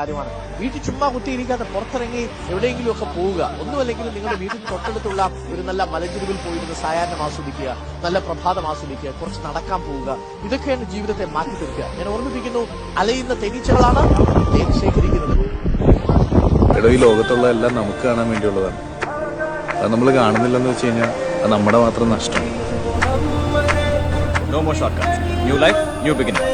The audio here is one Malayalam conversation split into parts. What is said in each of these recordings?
കാര്യമാണ്. വീട്ടിൽ ചുമ്മാ കുത്തിയിരിക്കാതെ പുറത്തിറങ്ങി എവിടെയെങ്കിലും ഒക്കെ പോവുക. ഒന്നുമല്ലെങ്കിൽ നിങ്ങളുടെ വീട്ടിൽ തൊട്ടടുത്തുള്ള ഒരു നല്ല മലഞ്ചെരുവിൽ പോയിരുന്ന് സായാഹ്നം ആസ്വദിക്കുക നല്ല പ്രഭാതം ആസ്വദിക്കുക കുറച്ച് നടക്കാൻ പോവുക. ഇതൊക്കെയാണ് ജീവിതത്തെ മാറ്റി തീർക്കുക. ഞാൻ ഓർമ്മിപ്പിക്കുന്നു അലയുന്ന തേനീച്ചകളാണ് തേൻ ശേഖരിക്കുന്നത്. ഈ ലോകത്തുള്ള എല്ലാം നമുക്ക് കാണാൻ വേണ്ടിയുള്ളതാണ്. അത് നമ്മൾ കാണുന്നില്ലെന്ന് വെച്ച് കഴിഞ്ഞാൽ അത് നമ്മുടെ മാത്രം നഷ്ടം. New life new beginning.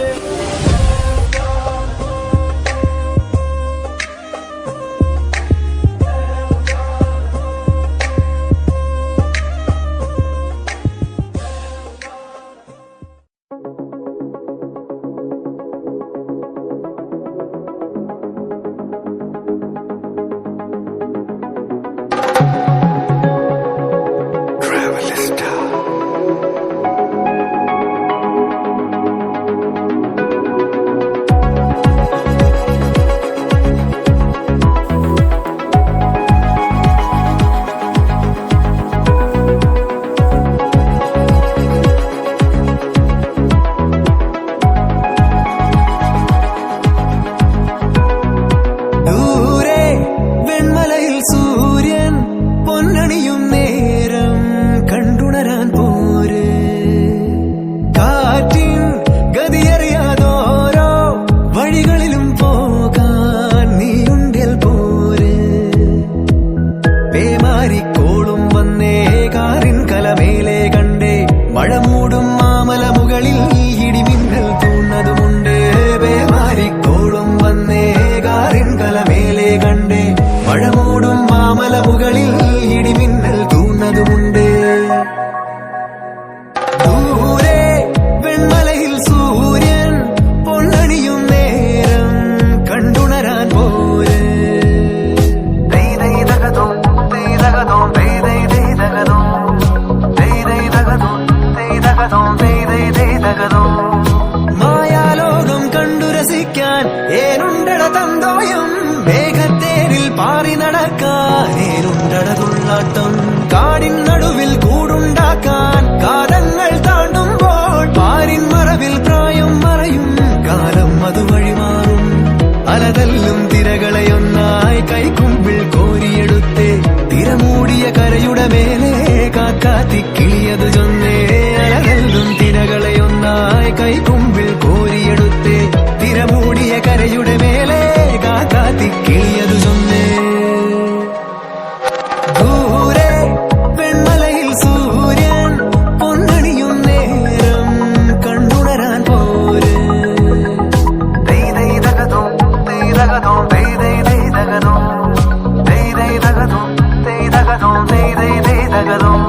perdón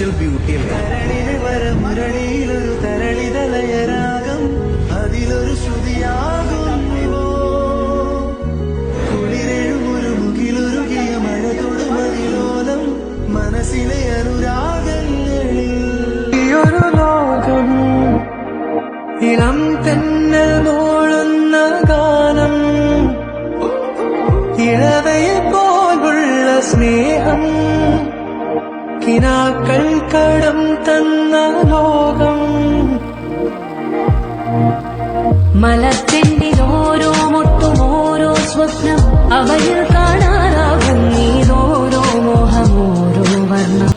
visual beauty തരളിതലയരാഗം അതിലൊരു ലോകം ഇളം തെന്നൽ മോളുന്ന ഗാനം. ഇളവയെ പോലുള്ള സ്നേഹം കിനാക്കൾ കടം തന്ന ലോകം. മലച്ചെണ്ടിൽ ഓരോ മുട്ടും ഓരോ സ്വപ്നം അവയിൽ കാണാനാകും നീതോരോ മോഹം ഓരോ വർണം.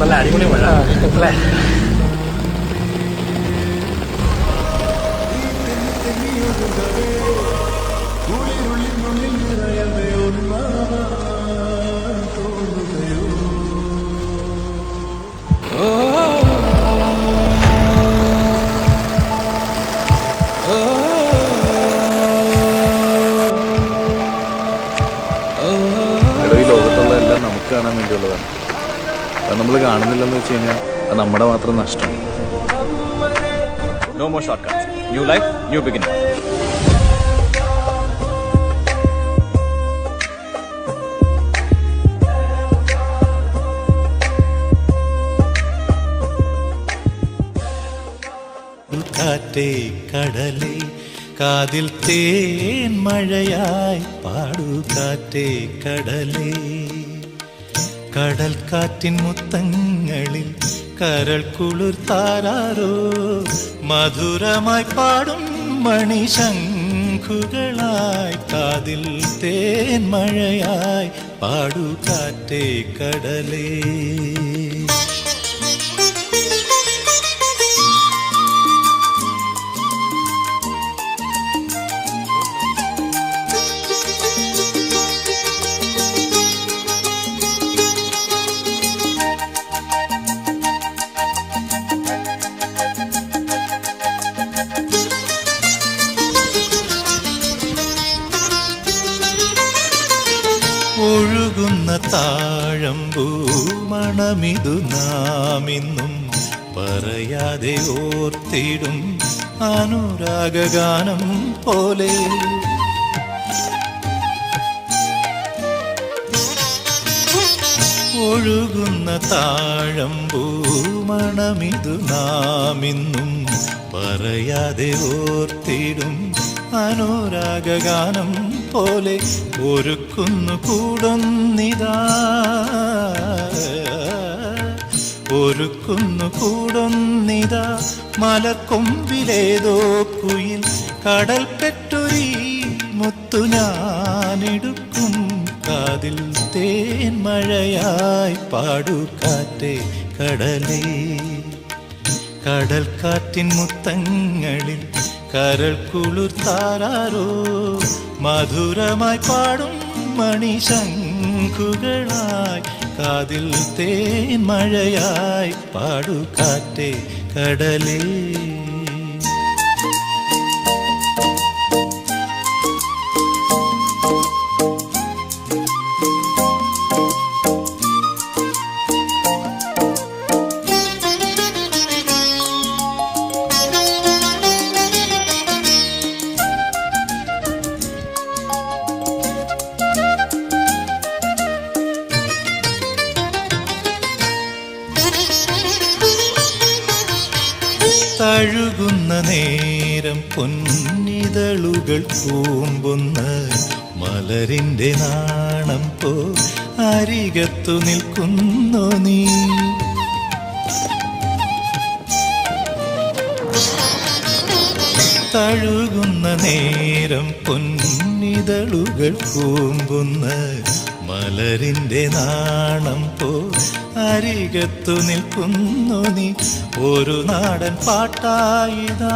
നല്ല അടിപൊളി മഴ. അല്ലേ? നമ്മൾ കാണുന്നില്ലെന്ന് വെച്ച് കഴിഞ്ഞാൽ അത് നമ്മുടെ മാത്രം നഷ്ടം no more short new life new beginning കാറ്റേ കടലേ കാതിൽ തേൻ മഴയായി പാടു കാറ്റേ കടലേ. കടൽ കാറ്റിൻ മുത്തങ്ങളിൽ കരൾ കുളിർ താരാരോ മധുരമായി പാടും മണിശംഖുകളായി കാതിൽ തേൻ മഴയായി പാടു കാറ്റേ കടലേ. ഒഴുകുന്ന താഴമ്പൂ നാമിന്നും പറയാതെ ഓർത്തിടും അനുരാഗാനം പോലെ. ഒഴുകുന്ന താഴമ്പൂമണമിതു നാമിന്നും പറയാതെ ഓർത്തിടും അനുരാഗഗാനം പോലെ ഒരുക്കുന്നു കൂടുന്നിതാ. ഒരുക്കുന്നു കൂടുന്നിതാ. മലക്കൊമ്പിലേതോ കുയിൽ കടൽ പെട്ടൊരി മുത്തു ഞാനെടുക്കും കാതിൽ തേൻ മഴയായി പാടുകാറ്റേ കടലേ. കടൽ കാറ്റിൻ മുത്തങ്ങളിൽ കരൾ കുളിർ താരാരോ മധുരമായി പാടും മണിശങ്കുകളായി കാതിൽ തേൻ മഴയായി പാടു കാറ്റേ കടലേ തഴുകുന്ന നേരം പൊന്നിതളുകൾ കൂമ്പുന്ന മലരിന്റെ നാണം പോ അരികത്തു നിൽക്കുന്നു നീ. തഴുകുന്ന നേരം പൊന്നിതളുകൾ കൂമ്പുന്ന മലരിന്റെ നാണം പോ അരികത്തു നിൽക്കുന്നു നീ. ഒരു നാടൻ പാട്ടായിതാ.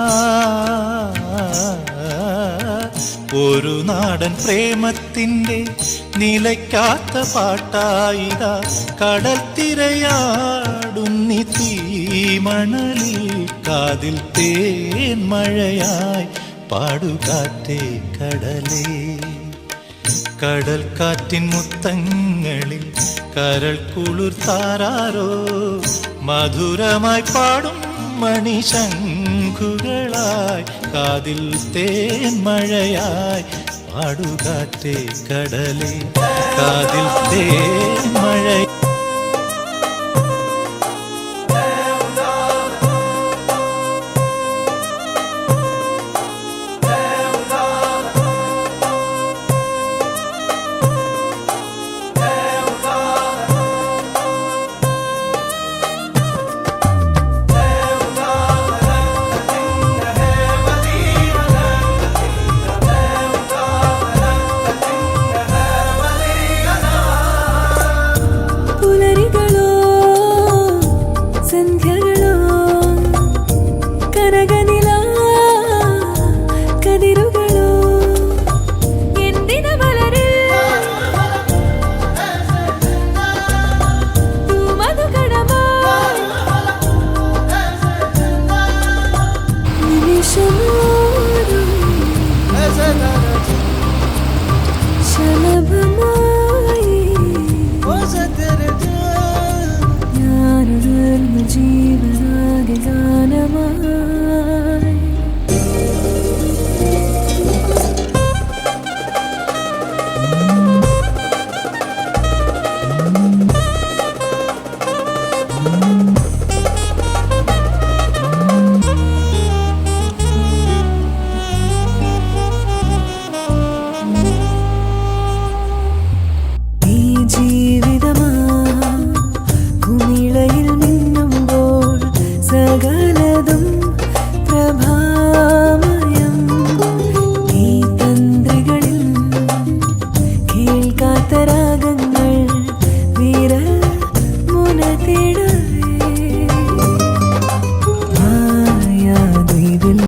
ഒരു നാടൻ പ്രേമത്തിന്റെ നിലയ്ക്കാത്ത പാട്ടായിതാ. കടൽ തിരയാടുന്നി തീമണലിൽ കാതിൽ തേൻ മഴയായി പാടുകാറ്റേ കടലേ. കടൽ കാറ്റിൻ മുത്തങ്ങളിൽ കരൾ കുളിർ താരാരോ? മധുരമായി പാടും മണിശങ്കുകളായി കാതിൽ തേൻ മഴയായി. പാടുകാറ്റേ കടലേ കാതിൽ തേൻ മഴ